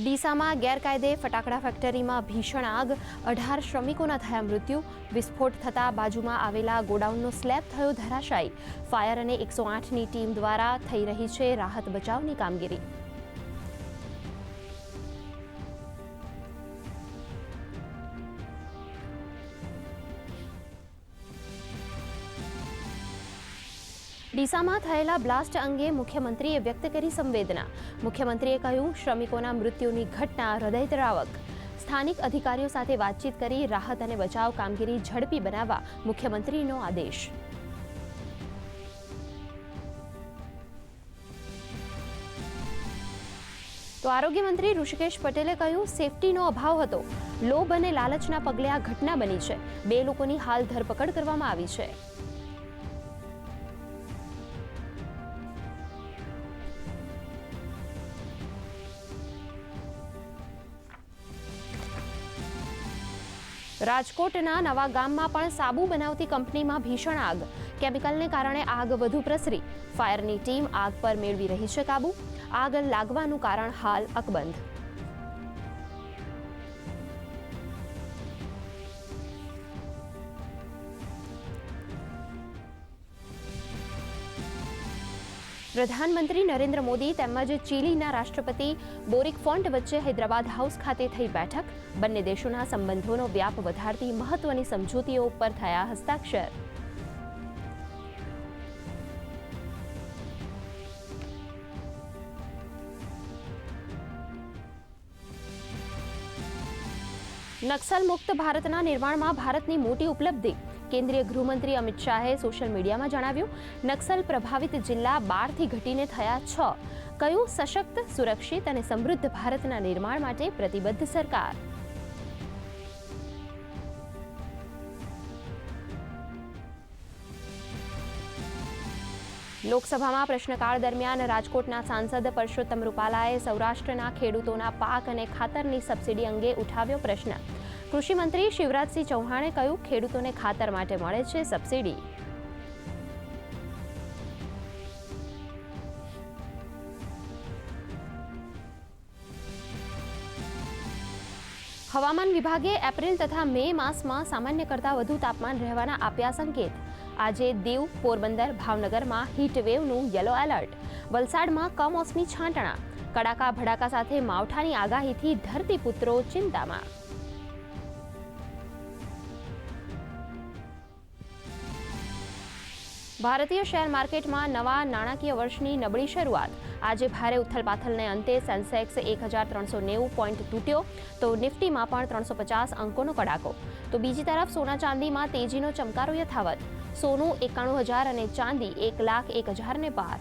ડીસામાં ગેરકાયદે ફટાકડા ફેક્ટરીમાં ભીષણ આગ, અઢાર શ્રમિકોના થયા મૃત્યુ, વિસ્ફોટ થતાં બાજુમાં આવેલા ગોડાઉનનો સ્લેબ થયો ધરાશાયી. ફાયર અને એકસો આઠની ટીમ દ્વારા થઈ રહી છે રાહત બચાવની કામગીરી. ડીસામાં થયેલા બ્લાસ્ટ અંગે મુખ્યમંત્રીએ વ્યક્ત કરી સંવેદના. મુખ્યમંત્રીએ કહ્યું, શ્રમિકોના મૃત્યુની ઘટના હૃદયદ્રાવક. સ્થાનિક અધિકારીઓ સાથે વાતચીત કરી રાહત અને બચાવ કામગીરી ઝડપી બનાવવા મુખ્યમંત્રીનો આદેશ. તો આરોગ્ય મંત્રી ઋષિકેશ પટેલે કહ્યું, સેફટીનો અભાવ હતો. લોભ અને લાલચના પગલે આ ઘટના બની છે. બે લોકોની હાલ ધરપકડ કરવામાં આવી છે. રાજકોટના નવા ગામમાં પણ સાબુ બનાવતી કંપનીમાં ભીષણ આગ. કેમિકલને કારણે આગ વધુ પ્રસરી. ફાયરની ટીમ આગ પર મેળવી રહી છે કાબુ. આગ લાગવાનું કારણ હાલ અકબંધ. પ્રધાનમંત્રી નરેન્દ્ર મોદી તેમજ ચીલીના રાષ્ટ્રપતિ બોરિક ફોન્ટ વચ્ચે હૈદરાબાદ હાઉસ ખાતે થઈ બેઠક. બંને દેશોના સંબંધોનો વ્યાપ વધારતી મહત્વની સમજૂતીઓ ઉપર થયા હસ્તાક્ષર. નક્સલ મુક્ત ભારતના નિર્માણમાં ભારતની મોટી ઉપલબ્ધિ. કેન્દ્રીય ગૃહમંત્રી અમિત શાહે સોશિયલ મીડિયામાં જણાવ્યું, નક્સલ પ્રભાવિત જિલ્લા બારથી ઘટીને થયા છ. કયું સશક્ત, સુરક્ષિત અને સમૃદ્ધ ભારતના નિર્માણ માટે પ્રતિબદ્ધ સરકાર? લોકસભામાં પ્રશ્નકાળ દરમિયાન રાજકોટના સાંસદ પરસોત્તમ રૂપાલાએ સૌરાષ્ટ્રના ખેડૂતોના પાક અને ખાતરની સબસિડી અંગે ઉઠાવ્યો પ્રશ્ન. કૃષિમંત્રી શિવરાજસિંહ ચૌહાણે કહ્યું, ખેડૂતોને ખાતર માટે મળે છે સબસિડી. હવામાન વિભાગે એપ્રિલ તથા મે માસમાં સામાન્ય કરતાં વધુ તાપમાન રહેવાના આપ્યા સંકેત. આજે દીવ, પોરબંદર, ભાવનગરમાં હીટવેવનું યલો એલર્ટ વલસાડમાં કમોસમી છાંટણા. કડાકા ભડાકા સાથે માવઠાની આગાહીથી ધરતીપુત્રો ચિંતામાં. ભારતીય શેર માર્કેટમાં નવા નાણાકીય વર્ષની નબળી શરૂઆત. આજે ભારે ઉથલપાથલને અંતે સેન્સેક્સ એક હજાર ત્રણસો નેવું પોઈન્ટ તૂટ્યો, તો નિફ્ટીમાં પણ ત્રણસો પચાસ અંકોનો કડાકો. તો બીજી તરફ સોના ચાંદીમાં તેજીનો ચમકારો યથાવત. સોનું એકાણું હજાર અને ચાંદી એક લાખ એક હજારને પાર.